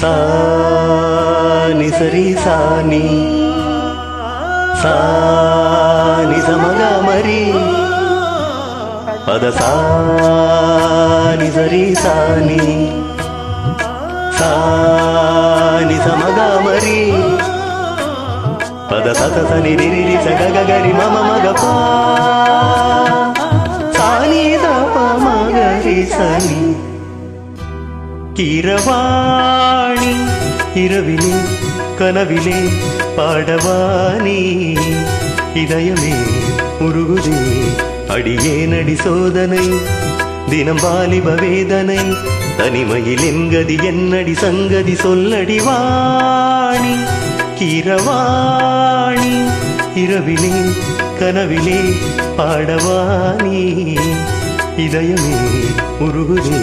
సా ని సరి సాని సాని సమగా మరి పద సాని సరి సాని సాని సమగా మరి పద సత సని రిరి సగగ గరి మమ మగ పా. సాని దప మగ రి సని కిరవా இரவிலே கனவிலே பாடவாணி இதயமே உருகுதே அடியே நடி சோதனை தினம் வாலிப வேதனை தனிமையில் என்கதி என்னடி சங்கதி சொல்லடி வாணி கீரவாணி. இரவிலே கனவிலே பாடவானி இதயமே உருகுதே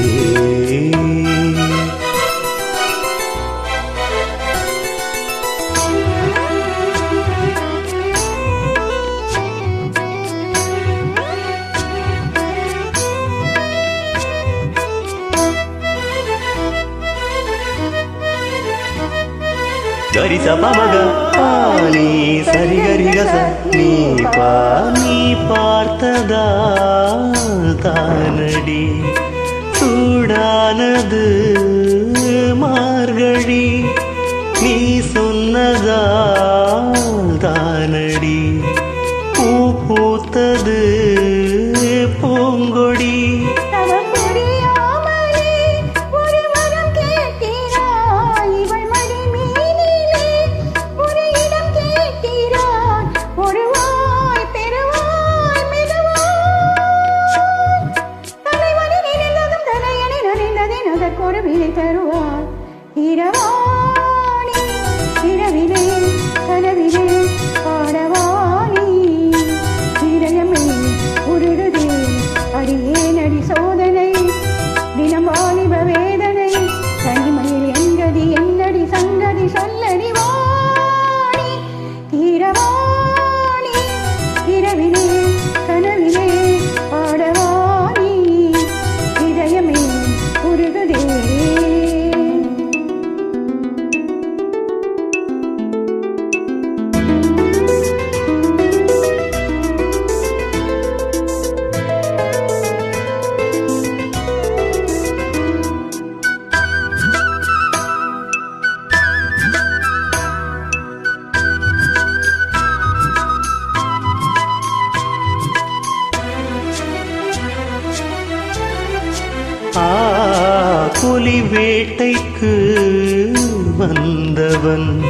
గరిస పమగ పాని సరి గరి గస நீ பா நீ பார்த்ததா தானடி சூடானது மார்கழி நீ சொன்னதா தானடி பூ பூத்தது புலி வேட்டைக்கு வந்தவன்.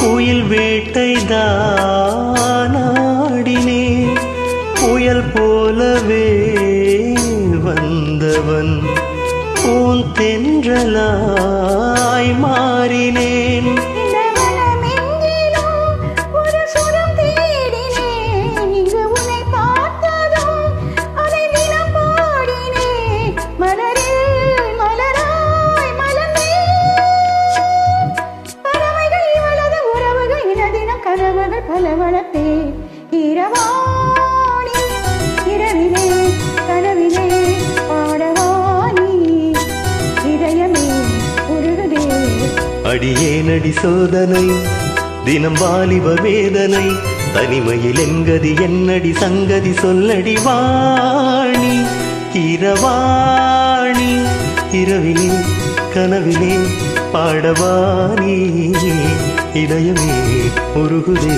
குயில் வேட்டை தானாடினே புயல் போலவே வந்தவன். பூந்தென்றலாய் மாறினேன். அடியே நடி சோதனை தினம் வாலிப வேதனை தனிமையில் எங்கதி என்னடி சங்கதி சொல்லடி வாணி இரவாணி இரவிலே கனவிலே பாடவாணி இதயமே உருகுதே.